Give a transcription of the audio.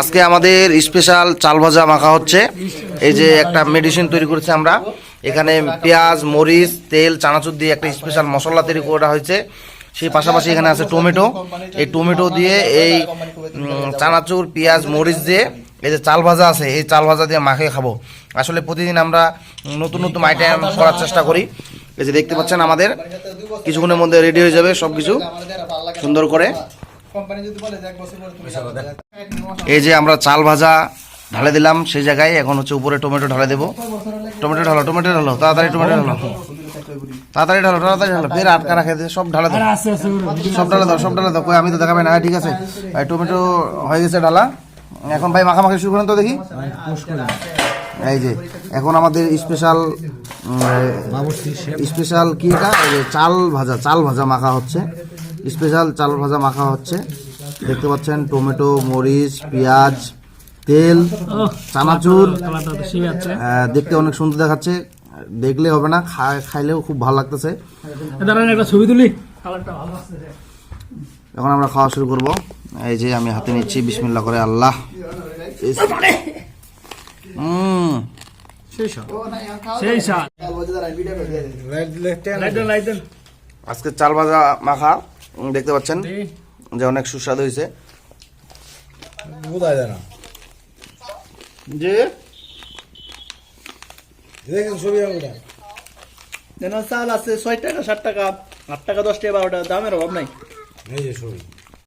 আজকে আমাদের স্পেশাল চাল ভাজা মাখা হচ্ছে। এই যে একটা মেডিসিন তৈরি করেছি আমরা। এখানে পেঁয়াজ, মরিচ, তেল, চানাচুর দিয়ে একটা স্পেশাল মশলা তৈরি করা হয়েছে। সেই পাশাপাশি এখানে আছে টমেটো। এই টমেটো দিয়ে এই চানাচুর, পেঁয়াজ, মরিচ দিয়ে এই যে চাল ভাজা আছে, এই চাল ভাজা দিয়ে মাখে খাব। আসলে প্রতিদিন আমরা নতুন নতুন আইটেম করার চেষ্টা করি। এই যে দেখতে পাচ্ছেন আমাদের, কিছুক্ষণের মধ্যে রেডি হয়ে যাবে সব কিছু সুন্দর করে। কোম্পানি যদি বলে যে এক বছর পরে তুমি এই যে আমরা চাল ভাজা ঢালে দিলাম সেই জায়গায় এখন হচ্ছে উপরে টমেটো ঢালে দেবো। টমেটো ঢালো টমেটো ঢালো তাড়াতাড়ি টমেটো ঢালো। তাড়াতাড়ি ঢালো তাড়াতাড়ি ঢালো ফের আটকা রাখে দিয়ে সব ঢালে দাও। সব ঢালে দাও সব ঢালে দাও। কই আমি তো দেখাবে না হ্যাঁ, ঠিক আছে। এই টমেটো হয়ে গেছে ঢালা এখন ভাই মাখামাখি শুরু করেন তো দেখি। এই যে এখন আমাদের স্পেশাল স্পেশাল কি এটা? এই চাল ভাজা চাল ভাজা মাখা হচ্ছে। স্পেশাল চাল ভাজা মাখা হচ্ছে। দেখতে পাচ্ছেন টমেটো মরিচ পেঁয়াজ তেল চানাচুর। আহ, দেখতে অনেক সুন্দর দেখাচ্ছে। দেখলে হবে না খাইলেও খুব ভালো লাগতেছে। একটা ছবি তুলি। কালারটা ভালো আসছে এখন আমরা খাওয়া শুরু করব। এই যে আমি হাতে নিচ্ছি বিসমিল্লাহ করে আল্লাহ। আজকে চাল ভাজা মাখা। দেখতে পাচ্ছেন যে অনেক সুস্বাদু হয়েছে। বোঝা যায় না যে দেখেন ছবি যেন চাল আছে ছয় টাকা সাত টাকা আট টাকা দশ টাকা বারো টাকা দামের অভাব নাই। এই যে ছবি।